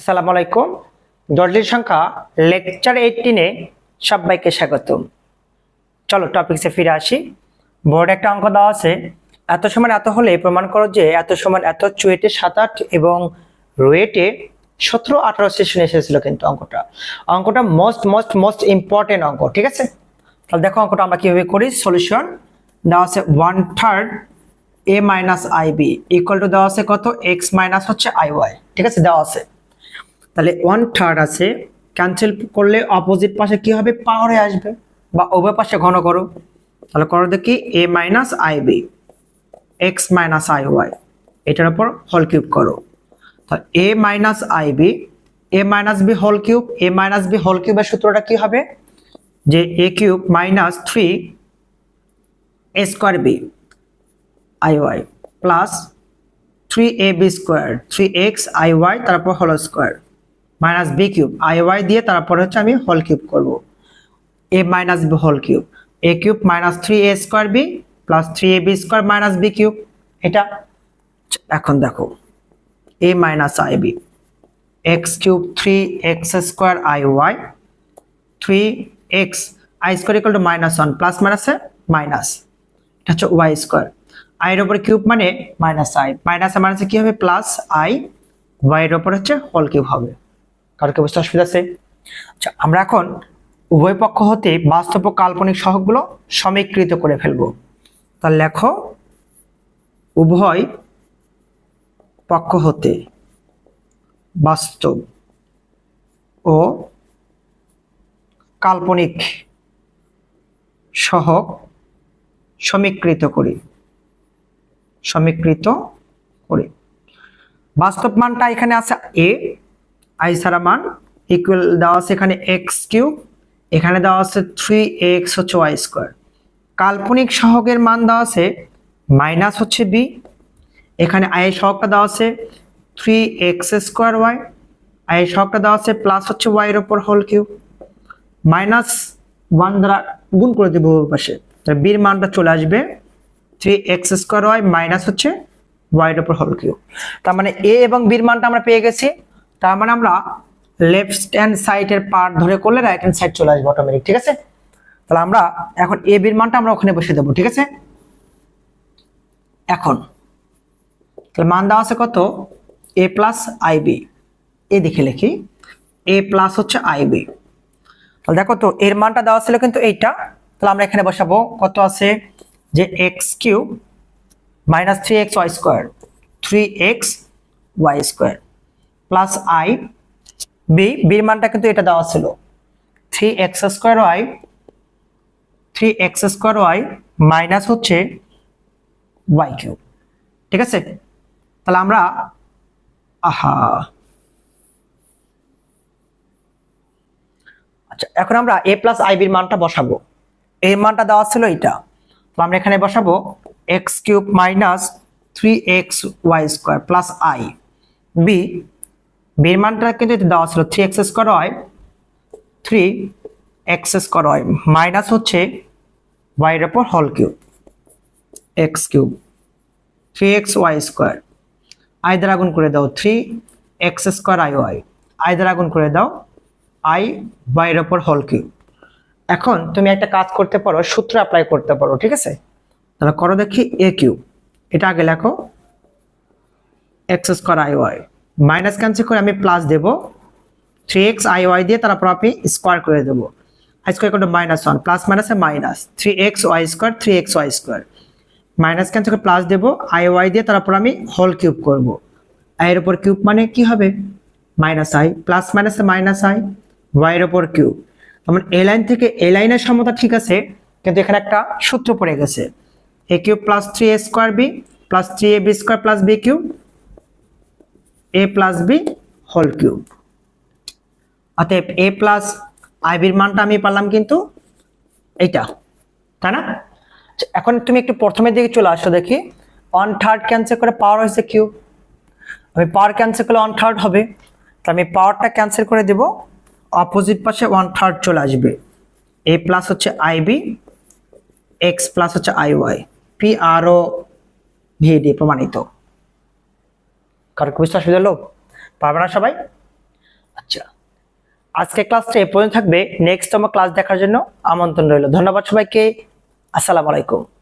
আসসালামু আলাইকুম। জটিল সংখ্যা লেকচার এইটিনে সবাইকে স্বাগত চলো টপিক্সে ফিরে আসি। বোর্ডে একটা অঙ্ক দেওয়া আছে, এত সমান এত হলে প্রমাণ করো যে এত সমান এত চুয়েটে সাত আট এবং রুয়েটে সতেরো আঠারো সেশনে এসেছিল কিন্তু অঙ্কটা। অঙ্কটা মোস্ট মোস্ট মোস্ট ইম্পর্টেন্ট অঙ্ক, ঠিক আছে? তাহলে দেখো অঙ্কটা আমরা কীভাবে করি? সলিউশন দেওয়া আছে one third a minus i b equal to দেওয়া আছে কত? এক্স মাইনাস হচ্ছে আই ওয়াই ঠিক আছে? দেওয়া আছে। তাহলে ওয়ান থার্ড আছে। ক্যান্সেল করলে অপোজিট পাশে কি হবে? পাওয়ারে আসবে। বা উভয় পাশে ঘন করো। তাহলে করো দেখি a minus i b x minus i y এটার উপর হল কিউব করো। তাহলে a minus i b a minus b whole cube a minus b whole কিউবের সূত্রটা কি হবে? যে a cube minus three a square b i y plus three a b square three x i y তারপর whole square minus b cube i y দিয়ে তারপর হচ্ছে আমি হোল কিউব করব। A minus b whole cube a cube minus three a square b plus three a b square minus b cube এটা এখন দেখো a minus i b x cube three x square i y three x i square equal to minus one plus মাইনাসে minus এটা হচ্ছে y square I এর উপরে cube মানে minus I মাইনাসে মাইনাসে কি হবে? প্লাস আই ওয়াই এর উপর হচ্ছে হোল কিউব হবে। কারও কি বুঝতে অসুবিধা আছে? আচ্ছা আমরা এখন উভয় পক্ষ হতে বাস্তব ও কাল্পনিক সহগগুলো সমীকৃত করে ফেলব। তাহলে লেখো, উভয় পক্ষ হতে বাস্তব ও কাল্পনিক সহগ সমীকৃত করি। সমীকৃত করি। বাস্তব মানটা এখানে আছে এ আই সারা মান ইকুয়াল দেওয়া আছে এখানে এক্স কিউব এখানে দেওয়া আছে থ্রি এক্স হচ্ছে ওয়াই স্কোয়ার কাল্পনিক সহগের মান দেওয়া আছে মাইনাস হচ্ছে বি এখানে আই এর সহগটা দেওয়া আছে three x square y i এর সহগটা দেওয়া আছে প্লাস হচ্ছে ওয়াই এর উপর হোল কিউব মাইনাস ওয়ান দ্বারা গুণ করে দেবো পাশে। বির মানটা চলে আসবে three x square y minus হচ্ছে ওয়াইয়ের উপর হোল কিউব তার মানে এ এবং বির মানটা আমরা পেয়ে গেছি তার মানে আমরা লেফট হ্যান্ড সাইডের পার্ট ধরে করলে রাইট হ্যান্ড সাইড চলে আসবে অটোমেটিক ঠিক আছে? তাহলে আমরা এখন এ বির মানটা আমরা ওখানে বসে দেবো, ঠিক আছে? এখন, তাহলে মান দেওয়া আছে কত? এ প্লাস আইবি এ দেখে লিখি। এ প্লাস হচ্ছে আইবি তাহলে দেখো তো, এর মানটা দেওয়া ছিল কিন্তু এইটা। তাহলে আমরা এখানে বসাবো, কত আছে? যে x cube minus three x y square three x y square plus i b বির মানটা কিন্তু এটা দেওয়া ছিল। Three x square y three x square y minus হচ্ছে ওয়াই কিউব ঠিক আছে? তাহলে আমরা, আহা। আচ্ছা এখন আমরা এ প্লাস আই বির মানটা বসাবো। এর মানটা দেওয়া ছিল এটা তো আমরা এখানে বসাবো x cube minus three x y square plus i b বির মানটা কিন্তু দেওয়া ছিল three x square y three x square y minus হচ্ছে ওয়াইয়ের ওপর হল cube x cube three x y square i দ্বারা গুণ করে দাও three x square i y i দ্বারা গুণ করে দাও আই ওয়াইয়ের ওপর হল কিউব এখন তুমি একটা কাজ করতে পারো, সূত্র অ্যাপ্লাই করতে পারো, ঠিক আছে? তাহলে করো দেখি এ কিউব এটা আগে লেখো x square i y minus cancel করে আমি প্লাস দেব। থ্রি এক্স আই ওয়াই দিয়ে তারপর আমি স্কোয়ার করে দেবো। আই স্কোয়ার করতে মাইনাস ওয়ান প্লাস মাইনাসে minus three x y square three x y square minus cancel করে প্লাস দেবো আই ওয়াই দিয়ে তারপর আমি হোল কিউব করব। আইয়ের ওপর কিউব মানে কি হবে? মাইনাস আই প্লাস মাইনাসে মাইনাস আই ওয়াইয়ের ওপর কিউব যেমন এ লাইন থেকে এ লাইনের সমতা ঠিক আছে, কিন্তু এখানে একটা সূত্র পড়ে গেছে। A cube plus three a square b plus three a b square plus b cube a plus b whole cube অতএব এ প্লাস আইবির মানটা আমি পারলাম কিন্তু এইটা, তাই না? এখন তুমি একটু প্রথমের দিকে চলে আসো দেখি। ওয়ান থার্ড ক্যান্সেল করে পাওয়ার হয়েছে কিউব আমি পাওয়ার ক্যান্সেল করলে ওয়ান থার্ড হবে। তো আমি পাওয়ারটা ক্যান্সেল করে দেব। অপোজিট পাশে ওয়ান থার্ড চলে আসবে। এ প্লাস হচ্ছে আইবি এক্স প্লাস হচ্ছে i y P R O V D প্রমাণিত। কারও কি বুঝতে অসুবিধা লোক পারবে না সবাই? আচ্ছা। আজকে ক্লাসটা এ পর্যন্ত থাকবে। নেক্সট আমার ক্লাস দেখার জন্য আমন্ত্রণ রইল। ধন্যবাদ সবাইকে। আসসালামু আলাইকুম।